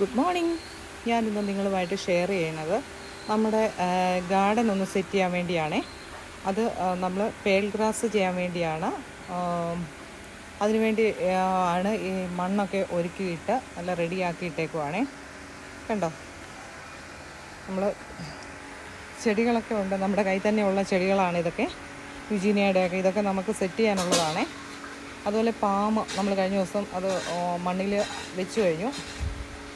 Good morning. ഞാനിന്ന് നിങ്ങളുമായിട്ട് share ചെയ്യണത് നമ്മുടെ ഗാർഡൻ ഒന്ന് സെറ്റ് ചെയ്യാൻ വേണ്ടിയാണേ. അത് നമ്മൾ പേൾ ഗ്രാസ് ചെയ്യാൻ വേണ്ടിയാണ്. അതിനുവേണ്ടി ആണ് ഈ മണ്ണൊക്കെ ഒരുക്കിയിട്ട് നല്ല റെഡിയാക്കിയിട്ടേക്കുവാണേ. കണ്ടോ? നമ്മൾ ചെടികളൊക്കെ ഉണ്ട്. നമ്മുടെ കയ്യിൽ തന്നെയുള്ള ചെടികളാണ് ഇതൊക്കെ. യുജീനിയയുടെ ഒക്കെ ഇതൊക്കെ നമുക്ക് സെറ്റ് ചെയ്യാനുള്ളതാണേ. അതുപോലെ പാമ്പ് നമ്മൾ കഴിഞ്ഞ ദിവസം അത് മണ്ണിൽ വെച്ച് കഴിഞ്ഞു.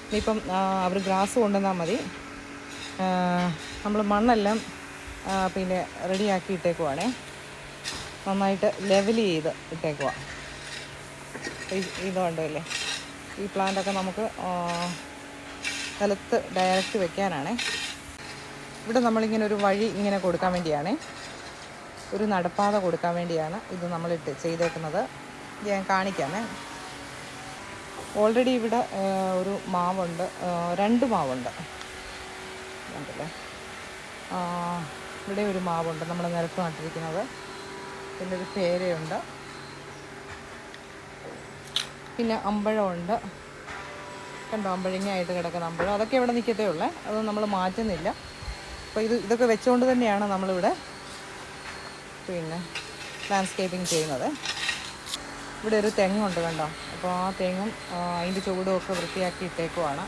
ഇനിയിപ്പം അവർ ഗ്രാസ് കൊണ്ടുവന്നാൽ മതി. നമ്മൾ മണ്ണെല്ലാം പിന്നെ റെഡിയാക്കി ഇട്ടേക്കുവാണേ. നന്നായിട്ട് ലെവൽ ചെയ്ത് ഇട്ടേക്കുവാ. ഇതുണ്ടല്ലേ? ഈ പ്ലാന്റൊക്കെ നമുക്ക് സ്ഥലത്ത് ഡയറക്റ്റ് വെക്കാനാണേ. ഇവിടെ നമ്മളിങ്ങനെ ഒരു വഴി ഇങ്ങനെ കൊടുക്കാൻ വേണ്ടിയാണ്. ഒരു നടപ്പാത കൊടുക്കാൻ വേണ്ടിയാണ് ഇത് നമ്മളിട്ട് ചെയ്തേക്കുന്നത്. ഞാൻ കാണിക്കാമേ. ഓൾറെഡി ഇവിടെ ഒരു മാവുണ്ട്. രണ്ട് മാവുണ്ട്. ഉണ്ടല്ലേ ഇവിടെ ഒരു മാവുണ്ട്. നമ്മൾ നിരത്ത് നട്ടിരിക്കുന്നത്. പിന്നെ ഒരു പേരയുണ്ട്. പിന്നെ അമ്പഴമുണ്ട്. കണ്ടോ? അമ്പഴങ്ങയായിട്ട് കിടക്കുന്ന അമ്പഴം. അതൊക്കെ ഇവിടെ നിൽക്കത്തേ ഉള്ളേ. അത് നമ്മൾ മാറ്റുന്നില്ല. അപ്പോൾ ഇത് ഇതൊക്കെ വെച്ചുകൊണ്ട് തന്നെയാണ് നമ്മളിവിടെ പിന്നെ ലാൻഡ്സ്കേപ്പിംഗ് ചെയ്യുന്നത്. ഇവിടെ ഒരു തെങ്ങുണ്ട് കണ്ടോ? അപ്പോൾ ആ തേങ്ങും അതിന്റെ ചുവടും ഒക്കെ വൃത്തിയാക്കി ഇട്ടേക്കുവാണ്.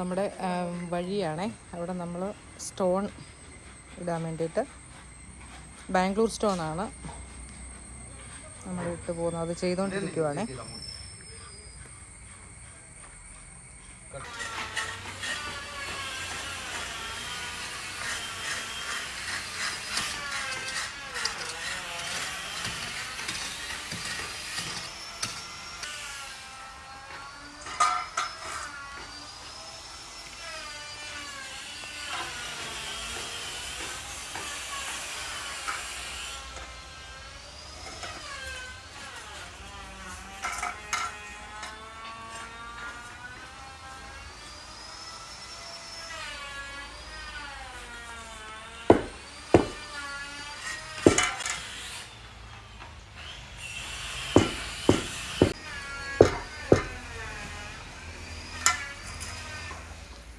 നമ്മുടെ വഴിയാണേ. അവിടെ നമ്മൾ സ്റ്റോൺ ഇടാൻ വേണ്ടിയിട്ട് ബാംഗ്ലൂർ സ്റ്റോൺ ആണ് നമ്മൾ ഇട്ട് പോകുന്നത്. അത് ചെയ്തുകൊണ്ടിരിക്കുവാണേ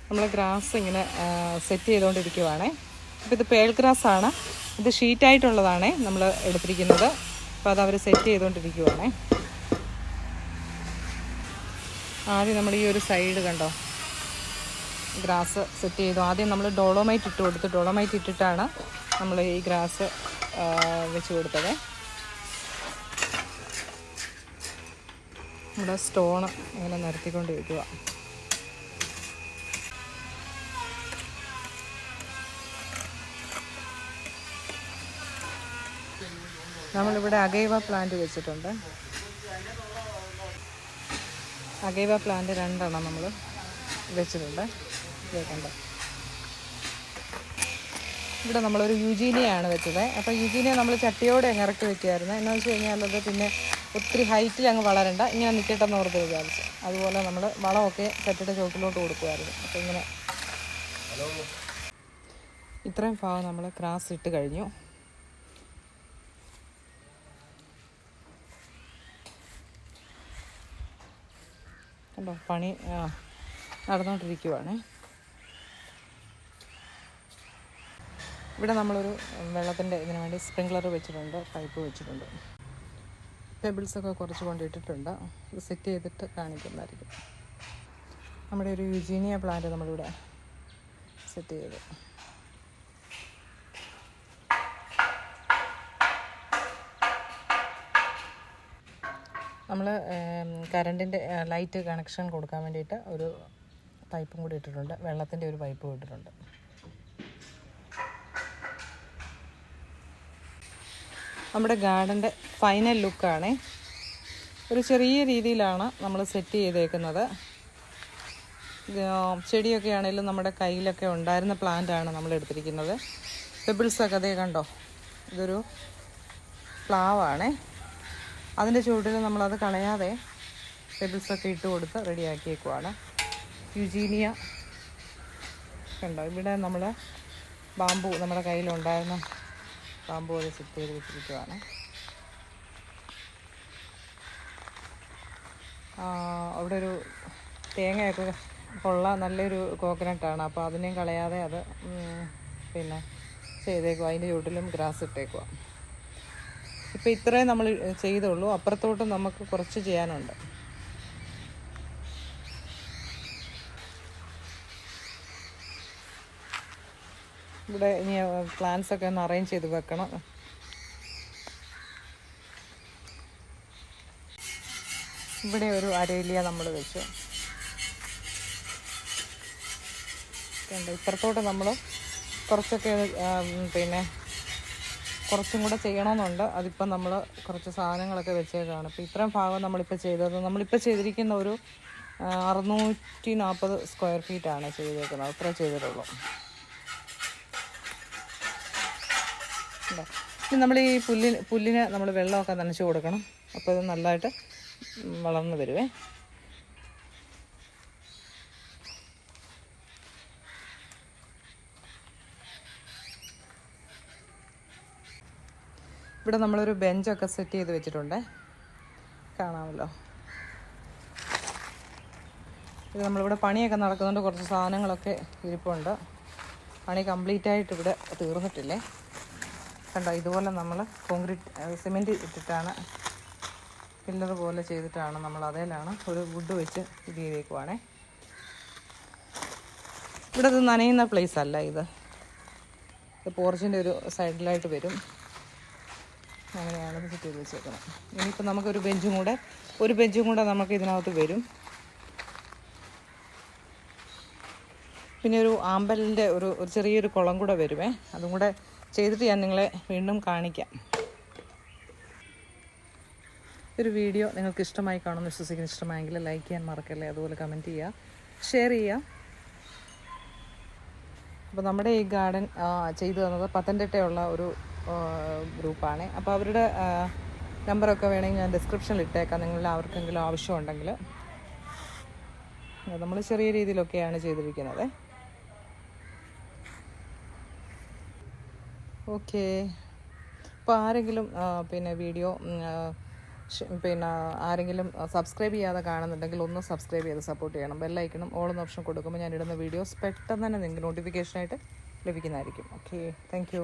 നമ്മൾ ഗ്രാസ് ഇങ്ങനെ സെറ്റ് ചെയ്തുകൊണ്ടിരിക്കുവാണേ അപ്പോൾ ഇത് പേൾ ഗ്രാസ് ആണ്. ഇത് ഷീറ്റായിട്ടുള്ളതാണേ നമ്മൾ എടുത്തിരിക്കുന്നത്. അപ്പോൾ അത് അവർ സെറ്റ് ചെയ്തുകൊണ്ടിരിക്കുവാണേ ആദ്യം നമ്മൾ ഈ ഒരു സൈഡ് കണ്ടോ? ഗ്രാസ് സെറ്റ് ചെയ്തു. ആദ്യം നമ്മൾ ഡോളോമൈറ്റ് ഇട്ട് കൊടുത്തു. ഡോളോമൈറ്റ് ഇട്ടിട്ടാണ് നമ്മൾ ഈ ഗ്രാസ് വെച്ച് കൊടുത്തത്. നമ്മുടെ സ്റ്റോൺ ഇങ്ങനെ നിരത്തിക്കൊണ്ടിരിക്കുക നമ്മളിവിടെ അഗൈവ പ്ലാന്റ് വെച്ചിട്ടുണ്ട്. അഗൈവ പ്ലാന്റ് രണ്ടെണ്ണം നമ്മൾ വെച്ചിട്ടുണ്ട്. കേൾക്കണ്ട ഇവിടെ നമ്മളൊരു യുജീനിയാണ് വെച്ചത്. അപ്പോൾ യുജീനിയ നമ്മൾ ചട്ടിയോടെ അങ്ങ് ഇറക്കി വെക്കുമായിരുന്നു എന്നു വെച്ച് കഴിഞ്ഞാൽ അത് പിന്നെ ഒത്തിരി ഹൈറ്റിൽ അങ്ങ് വളരണ്ട. ഇങ്ങനെ നിൽക്കട്ടെന്ന് ഓർത്ത് വിചാരിച്ചു. അതുപോലെ നമ്മൾ വളമൊക്കെ ചട്ടിയുടെ ചുവട്ടിലോട്ട് കൊടുക്കുമായിരുന്നു അപ്പോൾ ഇങ്ങനെ. ഇത്രയും ഭാഗം നമ്മൾ ക്രാസ് ഇട്ട് കഴിഞ്ഞു. കണ്ടോ പണി നടന്നുകൊണ്ടിരിക്കുവാണ് ഇവിടെ നമ്മളൊരു വെള്ളത്തിന്റെ ഇതിന് വേണ്ടി സ്പ്രിങ്ക്ലർ വെച്ചിട്ടുണ്ട് പൈപ്പ് വെച്ചിട്ടുണ്ട്. പെബിൾസൊക്കെ കുറച്ച് കൊണ്ടിട്ടിട്ടുണ്ട് ഇത് സെറ്റ് ചെയ്തിട്ട് കാണിക്കുന്നതായിരിക്കും. നമ്മുടെ ഒരു യുജീനിയ പ്ലാന്റ് നമ്മളിവിടെ സെറ്റ് ചെയ്തു. നമ്മൾ കറണ്ടിന്റെ ലൈറ്റ് കണക്ഷൻ കൊടുക്കാൻ വേണ്ടിയിട്ട് ഒരു പൈപ്പും കൂടി ഇട്ടിട്ടുണ്ട്. വെള്ളത്തിന്റെ ഒരു പൈപ്പും ഇട്ടിട്ടുണ്ട്. നമ്മുടെ ഗാർഡന്റെ ഫൈനൽ ലുക്കാണേ ഒരു ചെറിയ രീതിയിലാണ് നമ്മൾ സെറ്റ് ചെയ്തേക്കുന്നത്. ചെടിയൊക്കെ ആണെങ്കിലും നമ്മുടെ കയ്യിലൊക്കെ ഉണ്ടായിരുന്ന പ്ലാന്റാണ് നമ്മൾ എടുത്തിരിക്കുന്നത്. പെബിൾസൊക്കെ അതേ കണ്ടോ? ഇതൊരു പ്ലാവാണേ അതിന്റെ ചുവട്ടിൽ നമ്മളത് കളയാതെ പെബിൾസൊക്കെ ഇട്ട് കൊടുത്ത് റെഡിയാക്കിയേക്കുവാണ്. യുജീനിയ കണ്ടോ? ഇവിടെ നമ്മൾ ബാമ്പു നമ്മുടെ കയ്യിലുണ്ടായിരുന്ന ബാമ്പു അത് സെറ്റ് ചെയ്ത് വെച്ചിരിക്കുവാണ്. അവിടെ ഒരു തേങ്ങയൊക്കെ ഉള്ള നല്ലൊരു കോക്കനട്ടാണ് അപ്പോൾ അതിനെയും കളയാതെ അത് പിന്നെ ചെയ്തേക്കുക അതിന്റെ ചുവട്ടിലും ഗ്രാസ് ഇട്ടേക്കുക ഇപ്പോൾ ഇത്രയും നമ്മൾ ചെയ്തുള്ളൂ. അപ്പുറത്തോട്ട് നമുക്ക് കുറച്ച് ചെയ്യാനുണ്ട്. ഇവിടെ ഇനി പ്ലാന്റ്സ് ഒക്കെ ഒന്ന് അറേഞ്ച് ചെയ്ത് വെക്കണം. ഇവിടെ ഒരു അരേലിയ നമ്മൾ വെച്ചു. ഇപ്പുറത്തോട്ട് നമ്മൾ കുറച്ചൊക്കെ പിന്നെ കുറച്ചും കൂടെ ചെയ്യണമെന്നുണ്ട്. അതിപ്പം നമ്മൾ കുറച്ച് സാധനങ്ങളൊക്കെ വെച്ചേക്കാണ്. അപ്പോൾ ഇത്രയും ഭാഗം നമ്മളിപ്പോൾ ചെയ്തത്. നമ്മളിപ്പോൾ ചെയ്തിരിക്കുന്ന ഒരു അറുന്നൂറ്റി നാൽപ്പത് സ്ക്വയർ ഫീറ്റാണ് ചെയ്തേക്കുന്നത്. അത്ര ചെയ്തിട്ടുള്ളൂ. പിന്നെ നമ്മൾ ഈ പുല്ലിന് പുല്ലിന് നമ്മൾ വെള്ളമൊക്കെ നനച്ച് കൊടുക്കണം. അപ്പോൾ ഇത് നല്ലതായിട്ട് വളർന്ന് വരുവേ. ഇവിടെ നമ്മളൊരു ബെഞ്ചൊക്കെ സെറ്റ് ചെയ്ത് വെച്ചിട്ടുണ്ട്. കാണാമല്ലോ. ഇത് നമ്മളിവിടെ പണിയൊക്കെ നടക്കുന്നുണ്ട്. കുറച്ച് സാധനങ്ങളൊക്കെ ഇരിപ്പുണ്ട്. പണി കംപ്ലീറ്റ് ആയിട്ട് ഇവിടെ തീർന്നിട്ടില്ലേ? കണ്ടോ ഇതുപോലെ നമ്മൾ കോൺക്രീറ്റ് സിമെന്റ് ഇട്ടിട്ടാണ് പില്ലർ പോലെ ചെയ്തിട്ടാണ് നമ്മൾ അതേലാണ് ഒരു വുഡ് വെച്ച് ഇത് ചെയ്തേക്കുവാണേ ഇവിടെ ഇത് നനയുന്ന പ്ലേസ് അല്ല ഇത്. പോർച്ചിന്റെ ഒരു സൈഡിലായിട്ട് വരും. അങ്ങനെയാണ് ഇത് സെറ്റ് ചെയ്ത് വെച്ചേക്കണം ഇനിയിപ്പോൾ നമുക്കൊരു ബെഞ്ചും കൂടെ ഒരു ബെഞ്ചും കൂടെ നമുക്ക് ഇതിനകത്ത് വരും. പിന്നെ ഒരു ആമ്പലിന്റെ ഒരു ഒരു ചെറിയൊരു കുളം കൂടെ വരുമേ അതും കൂടെ ചെയ്തിട്ട് ഞാൻ നിങ്ങളെ വീണ്ടും കാണിക്കാം. ഒരു വീഡിയോ നിങ്ങൾക്ക് ഇഷ്ടമായി കാണുമെന്ന് വിശ്വസിക്കുന്ന ഇഷ്ടമായെങ്കിൽ ലൈക്ക് ചെയ്യാൻ മറക്കല്ലേ? അതുപോലെ കമന്റ് ചെയ്യുക ഷെയർ ചെയ്യുക. അപ്പോൾ നമ്മുടെ ഈ ഗാർഡൻ ചെയ്തു തന്നത് പത്തനംതിട്ടയുള്ള ഒരു ഗ്രൂപ്പാണ്. അപ്പോൾ അവരുടെ നമ്പറൊക്കെ വേണമെങ്കിൽ ഞാൻ ഡിസ്ക്രിപ്ഷനിൽ ഇട്ടേക്കാം. നിങ്ങളിൽ ആർക്കെങ്കിലും ആവശ്യമുണ്ടെങ്കിൽ. നമ്മൾ ചെറിയ രീതിയിലൊക്കെയാണ് ചെയ്തിരിക്കുന്നത്. ഓക്കെ. അപ്പോൾ ആരെങ്കിലും പിന്നെ വീഡിയോ പിന്നെ ആരെങ്കിലും സബ്സ്ക്രൈബ് ചെയ്യാതെ കാണുന്നുണ്ടെങ്കിൽ ഒന്ന് സബ്സ്ക്രൈബ് ചെയ്ത് സപ്പോർട്ട് ചെയ്യണം. ബെല്ലൈക്കണം ഓളെന്ന ഓപ്ഷൻ കൊടുക്കുമ്പോൾ ഞാൻ ഇടുന്ന വീഡിയോസ് പെട്ടെന്ന് തന്നെ നിങ്ങൾക്ക് നോട്ടിഫിക്കേഷനായിട്ട് ലഭിക്കുന്നതായിരിക്കും. ഓക്കെ. താങ്ക്